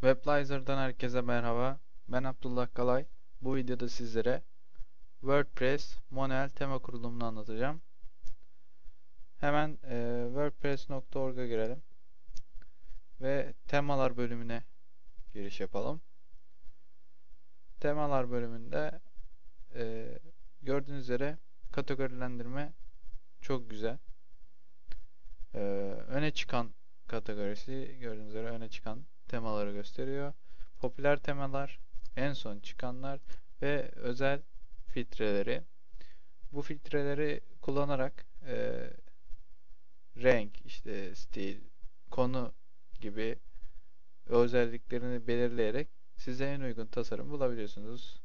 Weblizer'dan herkese merhaba. Ben Abdullah Kalay. Bu videoda sizlere WordPress manuel tema kurulumunu anlatacağım. Hemen e, wordpress.org'a girelim. Ve temalar bölümüne giriş yapalım. Temalar bölümünde e, gördüğünüz üzere kategorilendirme çok güzel. E, öne çıkan kategorisi gördüğünüz üzere öne çıkan temaları gösteriyor. Popüler temalar, en son çıkanlar ve özel filtreleri. Bu filtreleri kullanarak e, renk, işte stil, konu gibi özelliklerini belirleyerek size en uygun tasarım bulabiliyorsunuz.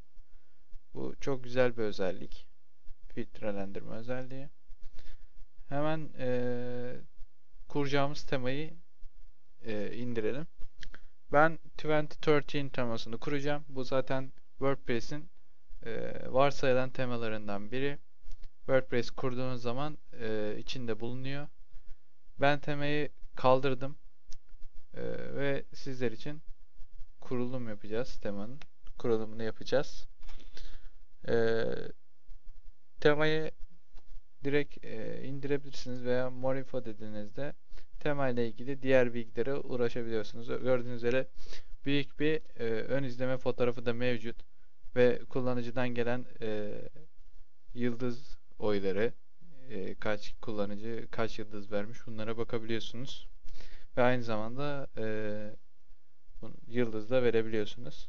Bu çok güzel bir özellik. Filtrelendirme özelliği. Hemen e, kuracağımız temayı e, indirelim. Ben 2013 temasını kuracağım. Bu zaten WordPress'in e, varsayılan temalarından biri. WordPress kurduğunuz zaman e, içinde bulunuyor. Ben temayı kaldırdım e, ve sizler için kurulum yapacağız temanın kurulumunu yapacağız. E, temayı direkt e, indirebilirsiniz veya more info dediğinizde tema ile ilgili diğer bilgilere ulaşabiliyorsunuz. Gördüğünüz üzere büyük bir e, ön izleme fotoğrafı da mevcut ve kullanıcıdan gelen e, yıldız oyları e, kaç kullanıcı kaç yıldız vermiş bunlara bakabiliyorsunuz. Ve aynı zamanda e, yıldız da verebiliyorsunuz.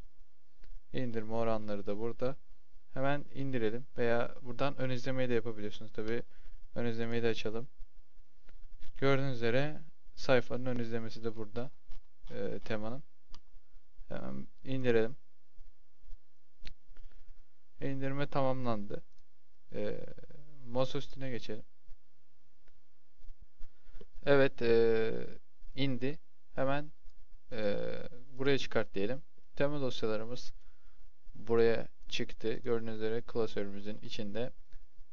İndirme oranları da burada. Hemen indirelim veya buradan ön izlemeyi de yapabiliyorsunuz. Tabi ön izlemeyi de açalım. Gördüğünüz üzere sayfanın ön izlemesi de burada. E, temanın. Hemen indirelim. İndirme tamamlandı. E, masa üstüne geçelim. Evet e, indi. Hemen e, buraya çıkart diyelim. Tema dosyalarımız buraya çıktı. Gördüğünüz üzere klasörümüzün içinde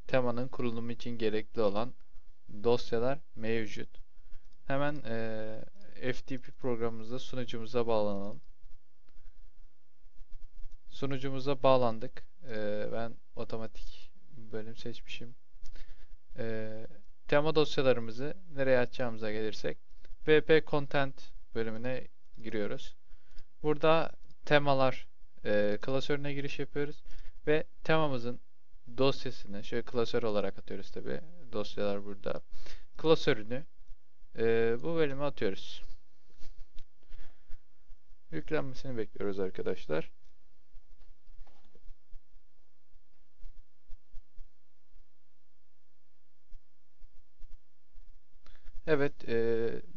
temanın kurulumu için gerekli olan dosyalar mevcut. Hemen e, FTP programımızda sunucumuza bağlanalım. Sunucumuza bağlandık. E, ben otomatik bölüm seçmişim. E, tema dosyalarımızı nereye açacağımıza gelirsek WP Content bölümüne giriyoruz. Burada temalar e, klasörüne giriş yapıyoruz ve temamızın dosyasını şöyle klasör olarak atıyoruz tabi dosyalar burada. Klasörünü e, bu bölüme atıyoruz. Yüklenmesini bekliyoruz arkadaşlar. Evet e,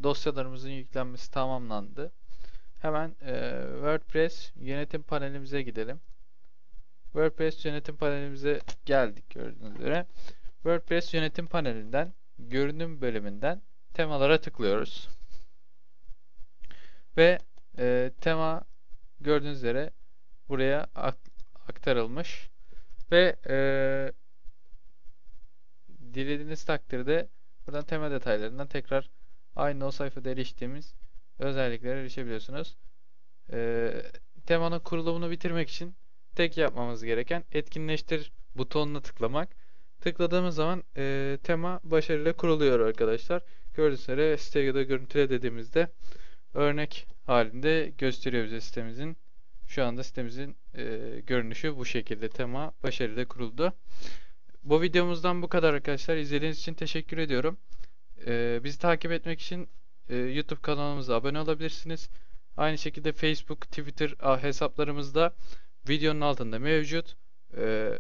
dosyalarımızın yüklenmesi tamamlandı hemen e, WordPress yönetim panelimize gidelim WordPress yönetim panelimize geldik gördüğünüz üzere. WordPress yönetim panelinden görünüm bölümünden temalara tıklıyoruz. Ve e, tema gördüğünüz üzere buraya aktarılmış. Ve e, dilediğiniz takdirde buradan tema detaylarından tekrar aynı o sayfada eriştiğimiz özelliklere erişebiliyorsunuz. E, temanın kurulumunu bitirmek için tek yapmamız gereken etkinleştir butonuna tıklamak. Tıkladığımız zaman e, tema başarıyla kuruluyor arkadaşlar. Gördüğünüz üzere siteye görüntüle dediğimizde örnek halinde gösteriyor bize sitemizin. Şu anda sitemizin e, görünüşü bu şekilde. Tema başarıyla kuruldu. Bu videomuzdan bu kadar arkadaşlar. İzlediğiniz için teşekkür ediyorum. E, bizi takip etmek için e, YouTube kanalımıza abone olabilirsiniz. Aynı şekilde Facebook, Twitter hesaplarımızda videonun altında mevcut. Ee,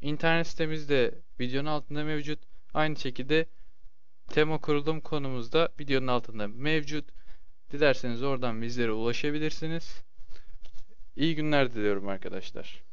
internet sitemiz de videonun altında mevcut. Aynı şekilde tema kurulum konumuzda videonun altında mevcut. Dilerseniz oradan bizlere ulaşabilirsiniz. İyi günler diliyorum arkadaşlar.